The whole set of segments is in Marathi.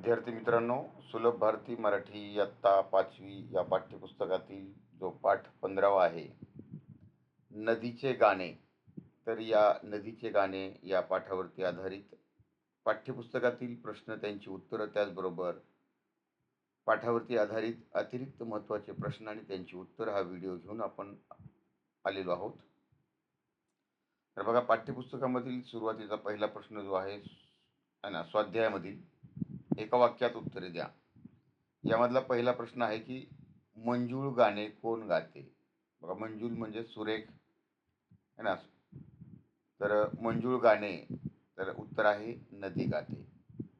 विद्यार्थी मित्रांनो सुलभ भारती मराठी इयत्ता पाचवी या पाठ्यपुस्तकातील जो पाठ पंधरावा आहे नदीचे गाणे. तर या नदीचे गाणे या पाठावरती आधारित पाठ्यपुस्तकातील प्रश्न त्यांची उत्तरं त्याचबरोबर पाठावरती आधारित अतिरिक्त महत्त्वाचे प्रश्न आणि त्यांची उत्तरं हा व्हिडिओ घेऊन आपण आलेलो आहोत. तर बघा पाठ्यपुस्तकामधील सुरुवातीचा पहिला प्रश्न जो आहे ना स्वाध्यायामधील एका वाक्यात उत्तरे द्या. यामधला पहिला प्रश्न आहे की मंजूळ गाणे कोण गाते? बघा मंजूळ म्हणजे सुरेख है ना? तर मंजूळ गाणे तर उत्तर आहे नदी गाते.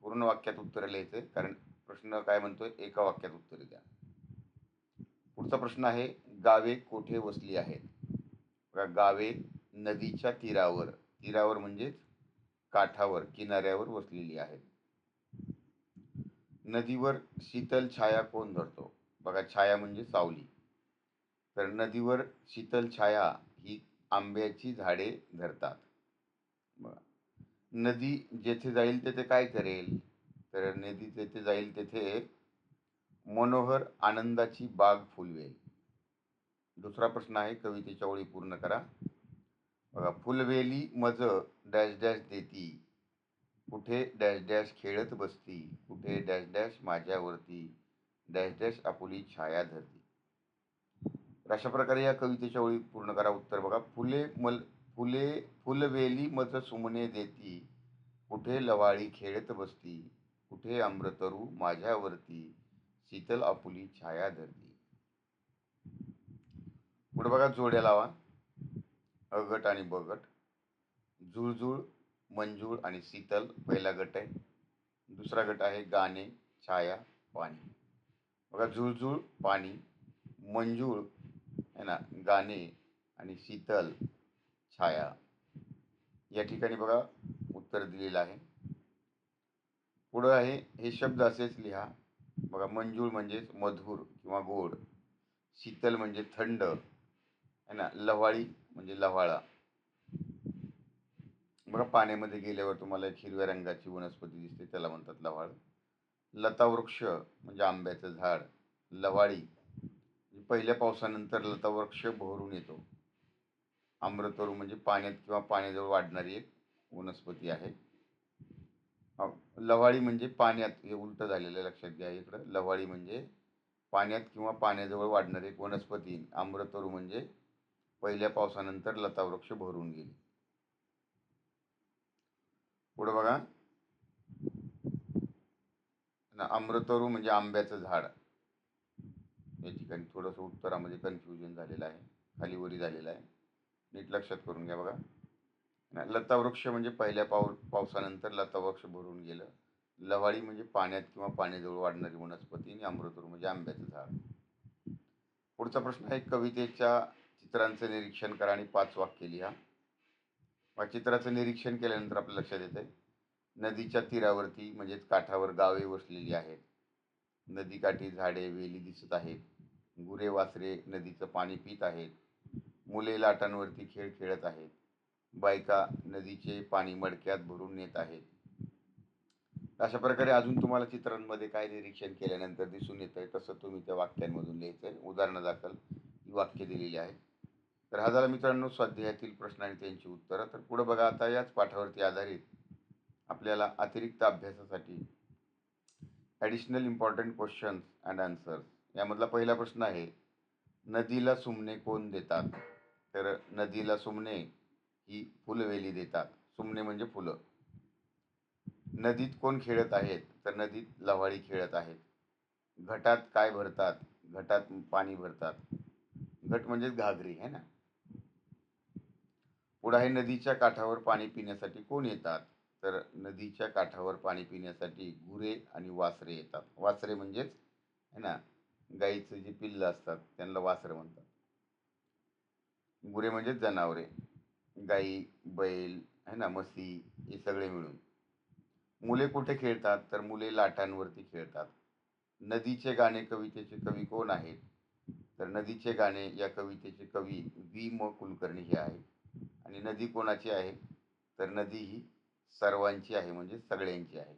पूर्ण वाक्यात उत्तर लिहायचं कारण प्रश्न काय म्हणतोय? एका वाक्यात उत्तरे द्या. पुढचा प्रश्न आहे गावे कोठे वसली आहेत? बघा गावे नदीच्या तीरावर तीरावर म्हणजेच काठावर किनाऱ्यावर वसलेली आहेत. नदीवर शीतल छाया कोण धरतो? बघा छाया म्हणजे सावली. तर नदीवर शीतल छाया ही आंब्याची झाडे धरतात. बघा. नदी जेथे जाईल तेथे काय करेल? तर नदी जेथे जाईल तेथे मनोहर आनंदाची बाग फुलवेल. दुसरा प्रश्न आहे कवितेच्या ओळी पूर्ण करा. बघा फुलवेली मज डॅश डॅश देती. कुठे डॅश डॅश खेळत बसती कुठे डॅश डॅश माझ्यावरती डॅश डॅश आपुली छाया धरती. तर अशा प्रकारे या कवितेच्या ओळी पूर्ण करा. उत्तर बघा. फुले मल फुले फुलवेली मज सुमने देती. कुठे लवाळी खेळत बसती कुठे अमृतरू माझ्यावरती शीतल आपुली छाया धरती. पुढे बघा जोड्या लावा. अ गट आणि ब गट जुळजुळ मंजूळ आणि शीतल पहिला गट आहे. दुसरा गट आहे गाणे छाया पाणी. बघा जुळजुळ पाणी मंजूळ आहे ना गाणे आणि शीतल छाया. या ठिकाणी बघा उत्तर दिलेलं आहे. पुढं आहे हे शब्द असेच लिहा. बघा मंजूळ म्हणजेच मधुर किंवा गोड. शीतल म्हणजे थंड. आहे ना लव्हाळी म्हणजे लव्हाळा. बघा पाण्यामध्ये गेल्यावर तुम्हाला एक हिरव्या रंगाची वनस्पती दिसते त्याला म्हणतात लवाळ. लतावृक्ष म्हणजे आंब्याचं झाड लवाळी. म्हणजे पहिल्या पावसानंतर लतावृक्ष बहरून येतो. आम्रतरू म्हणजे पाण्यात किंवा पाण्याजवळ वाढणारी एक वनस्पती आहे. लवाळी म्हणजे पाण्यात हे उलटं झालेलं लक्षात घ्या इकडं. लवाळी म्हणजे पाण्यात किंवा पाण्याजवळ वाढणारी एक वनस्पती. आम्रतरू म्हणजे पहिल्या पावसानंतर लतावृक्ष भरून गेली. पुढं बघा. अमृतरू म्हणजे आंब्याचं झाड. या ठिकाणी थोडंसं उत्तरामध्ये कन्फ्युजन झालेलं आहे. खालीवरी झालेलं आहे. नीट लक्षात करून घ्या बघा. लतावृक्ष म्हणजे पहिल्या पाव पावसानंतर लतावृक्ष भरून गेलं. लवाळी म्हणजे पाण्यात किंवा पाण्याजवळ वाढणारी वनस्पती आणि अमृतरू म्हणजे आंब्याचं झाड. पुढचा प्रश्न आहे कवितेच्या चित्रांचं निरीक्षण करा आणि पाच वाक्य लिहा. चित्राचं निरीक्षण केल्यानंतर आपल्या लक्षात येतं नदीच्या तीरावरती म्हणजेच काठावर गावे वसलेली आहेत. नदीकाठी झाडे वेली दिसत आहेत. गुरे वासरे नदीचं पाणी पित आहेत. मुले लाटांवरती खेळ खेळत आहेत. बायका नदीचे पाणी मडक्यात भरून नेत आहेत. अशा प्रकारे अजून तुम्हाला चित्रांमध्ये काय निरीक्षण केल्यानंतर दिसून येतं आहे तसं तुम्ही त्या वाक्यांमधून लिहायचं आहे उदाहरणादाखल ही वाक्य दिलेली आहेत. तर हा झाला मित्रांनो स्वाध्यायातील प्रश्न आणि त्यांची उत्तरं. तर पुढं बघा आता याच पाठावरती आधारित आपल्याला अतिरिक्त अभ्यासासाठी additional important questions and answers यामधला पहिला प्रश्न आहे नदीला सुमणे कोण देतात? तर नदीला सुमणे ही फुलवेली देतात. सुमणे म्हणजे फुलं. नदीत कोण खेळत आहेत? तर नदीत लव्हाळी खेळत आहेत. घटात काय भरतात? घटात पाणी भरतात. घट म्हणजेच घागरी आहे ना? पुढे आहे नदीच्या काठावर पाणी पिण्यासाठी कोण येतात? तर नदीच्या काठावर पाणी पिण्यासाठी गुरे आणि वासरे येतात. वासरे म्हणजेच है ना गाईचं जे पिल्लं असतात त्यांना वासरं म्हणतात. गुरे म्हणजेच जनावरे. गाई बैल है ना म्हशी हे सगळे मिळून. मुले कुठे खेळतात? तर मुले लाटांवरती खेळतात. नदीचे गाणे कवितेचे कवी कोण आहेत? तर नदीचे गाणे या कवितेचे कवी वी. म. कुलकर्णी हे आहेत. आणि नदी कोणाची आहे? तर नदी ही सर्वांची आहे म्हणजे सगळ्यांची आहे.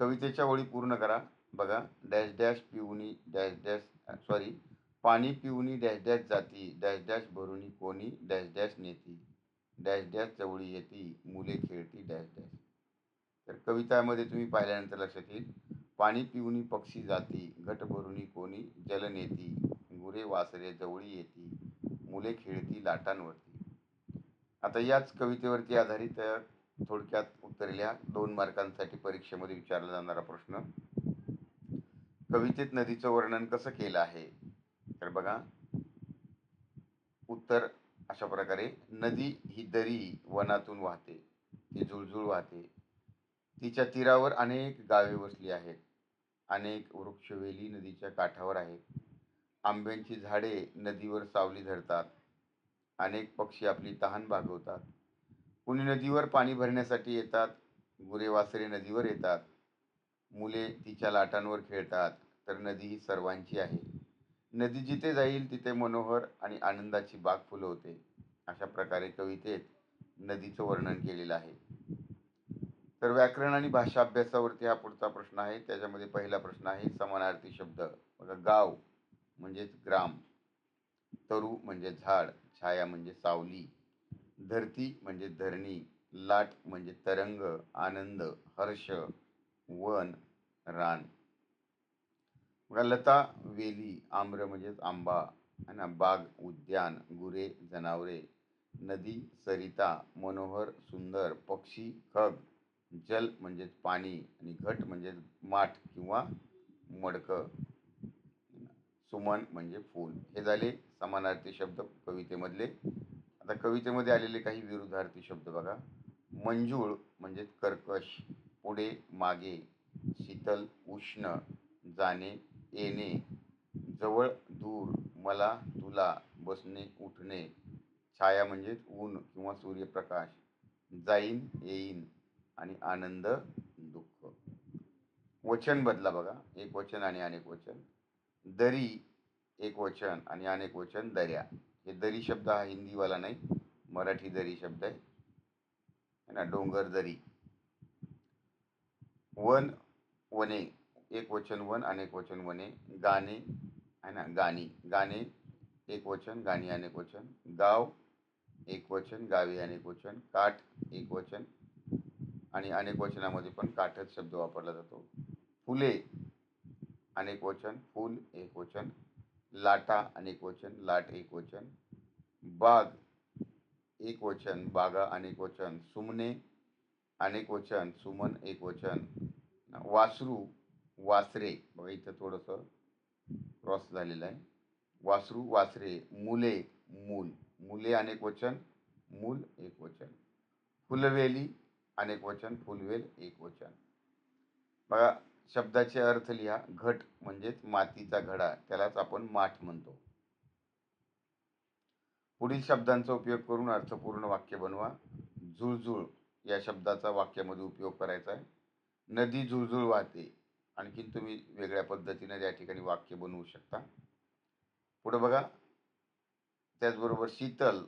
कवितेच्या ओळी पूर्ण करा. बघा डॅश डॅश पिऊनी डॅश डॅश सॉरी पाणी पिऊनी डॅश डॅश जाती डॅश डॅश भरुनी कोणी डॅश डॅश नेती डॅश डॅश चवळी येती मुले खेळती डॅश डॅश. तर कवितामध्ये तुम्ही पाहिल्यानंतर लक्षात येईल पाणी पिऊनी पक्षी जाती घट भरुनी कोणी जल नेती गुरे वासरे जवळी येती मुले खेळती लाटांवरती. आता याच कवितेवरती आधारित थोडक्यात उत्तर लिहा. दोन मार्कांसाठी परीक्षेमध्ये विचारला जाणारा प्रश्न. कवितेत नदीचं वर्णन कसं केलं आहे? तर बघा. उत्तर अशा प्रकारे नदी ही दरी वनातून वाहते. ती झुळझुळ वाहते. तिच्या तीरावर अनेक गावे वसली आहेत. अनेक वृक्षवेली नदीच्या काठावर आहेत. आंब्यांची झाडे नदीवर सावली धरतात. अनेक पक्षी आपली तहान भागवतात. कुणी नदीवर पाणी भरण्यासाठी येतात गुरेवासरे नदीवर येतात मुले तिच्या लाटांवर खेळतात तर नदी ही सर्वांची आहे. नदी जिथे जाईल तिथे मनोहर आणि आनंदाची बाग फुलवते अशा प्रकारे कवितेत नदीचं वर्णन केलेलं आहे. तर व्याकरण आणि भाषा अभ्यासावरती हा पुढचा प्रश्न आहे. त्याच्यामध्ये पहिला प्रश्न आहे समानार्थी शब्द. बघा गाव म्हणजेच ग्राम. तरु म्हणजे झाड. छाया म्हणजे सावली धरती म्हणजे धरणी लाट म्हणजे तरंग आनंद हर्ष वन रान. बघा लता वेली आम्र म्हणजेच आंबा आणि ना? बाग उद्यान गुरे जनावरे नदी सरिता मनोहर सुंदर पक्षी खग जल म्हणजेच पाणी आणि घट म्हणजेच माठ किंवा मडकं सुमन म्हणजे फूल. हे झाले समानार्थी शब्द कवितेमधले. आता कवितेमध्ये आलेले काही विरुद्धार्थी शब्द बघा. मंजूळ म्हणजे कर्कश पुढे मागे शीतल उष्ण जाणे येणे जवळ दूर मला तुला बसणे उठणे छाया म्हणजे ऊन किंवा सूर्यप्रकाश जाईन येईन आणि आनंद दुःख. वचन बदला बघा. एक वचन आणि अनेक वचन. दरी एक वचन आणि अनेक वचन दर्या. हे दरी शब्द हा हिंदीवाला नाही मराठी दरी शब्द आहे. है ना डोंगर दरी. वन वने एक वचन वन अनेक वचन वने गाणे है ना गाणी. गाणे एक वचन गाणी अनेक वचन. गाव एक वचन गावी अनेक वचन. काठ एक वचन. आणि अनेक वचनामध्ये पण काठच शब्द वापरला जातो. फुले अनेक वचन. फूल एक वचन. लाटा अनेक वचन लाट एक वचन बाग एक वचन बागा अनेक वचन सुमने अनेक वचन सुमन एक वचन वासरू वासरे. बघा इथं थोडंसं क्रॉस झालेलं आहे. वासरू वासरे मुले मूल. मुले अनेक वचन मूल एक वचन. फुलवेली अनेक वचन फुलवेल एक वचन. बघा शब्दाचे अर्थ लिहा. घट म्हणजेच मातीचा घडा. त्यालाच आपण माठ म्हणतो. पुढील शब्दांचा उपयोग करून अर्थपूर्ण वाक्य बनवा. झुळझुळ या शब्दाचा वाक्यामध्ये उपयोग करायचा आहे. नदी झुळझुळ वाहते. आणखीन तुम्ही वेगळ्या पद्धतीने या ठिकाणी वाक्य बनवू शकता. पुढं बघा. त्याचबरोबर शीतल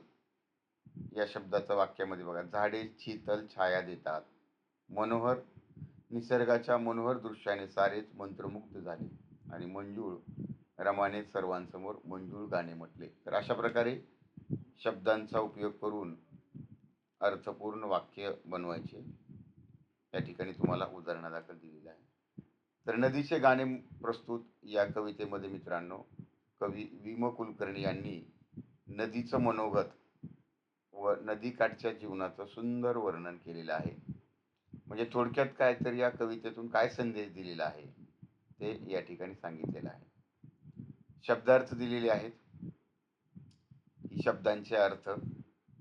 या शब्दाचा वाक्यामध्ये बघा. झाडे शीतल छाया देतात. मनोहर निसर्गाच्या मनोहर दृश्याने सारेच मंत्रमुग्ध झाले आणि मंजूळ रमाने सर्वांसमोर मंजूळ गाणे म्हटले. तर अशा प्रकारे शब्दांचा उपयोग करून अर्थपूर्ण वाक्य बनवायचे या ठिकाणी तुम्हाला उदाहरणादाखल दिलेलं आहे तर नदीचे गाणे प्रस्तुत या कवितेमध्ये मित्रांनो कवी विम कुलकर्णी यांनी नदीचं मनोगत व नदीकाठच्या जीवनाचं सुंदर वर्णन केलेलं आहे. म्हणजे थोडक्यात काय तर या कवितेतून काय संदेश दिलेला आहे ते या ठिकाणी सांगितलेलं आहे. शब्दार्थ दिलेले आहेत. ही शब्दांचे अर्थ.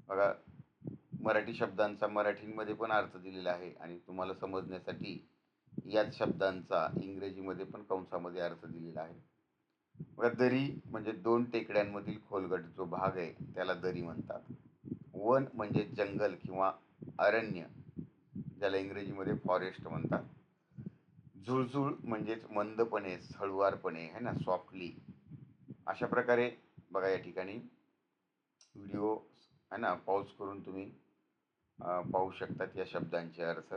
बघा मराठी शब्दांचा मराठीमध्ये पण अर्थ दिलेला आहे आणि तुम्हाला समजण्यासाठी याच शब्दांचा इंग्रजीमध्ये पण कंसामध्ये अर्थ दिलेला आहे. बघा दरी म्हणजे दोन टेकड्यांमधील खोलगट जो भाग आहे त्याला दरी म्हणतात. वन म्हणजे जंगल किंवा अरण्य. ज्याला इंग्रजीमध्ये फॉरेस्ट म्हणतात. झुळझुळ म्हणजेच मंदपणे हळुवारपणे है ना सॉफ्टली अशा प्रकारे बघा या ठिकाणी व्हिडिओ आहे ना पॉज करून तुम्ही पाहू शकतात या शब्दांचे अर्थ.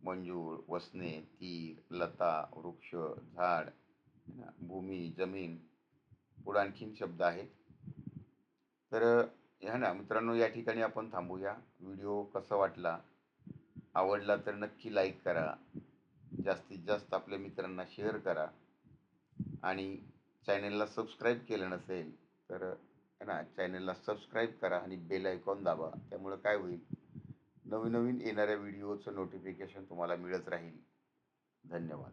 मंजूळ वसने तीर लता वृक्ष झाड भूमी जमीन पुढं आणखीन शब्द आहेत. तर ह्या ना मित्रांनो या ठिकाणी आपण थांबूया. व्हिडिओ कसा वाटला? आवडला तर नक्की लाईक करा. जास्तीत जास्त आपल्या मित्रांना शेअर करा. आणि चॅनलला सबस्क्राईब केलं नसेल तर है ना चॅनलला सबस्क्राईब करा आणि बेल आयकॉन दाबा. त्यामुळं काय होईल? नवीन नवीन येणाऱ्या व्हिडिओचं नोटिफिकेशन तुम्हाला मिळत राहील. धन्यवाद.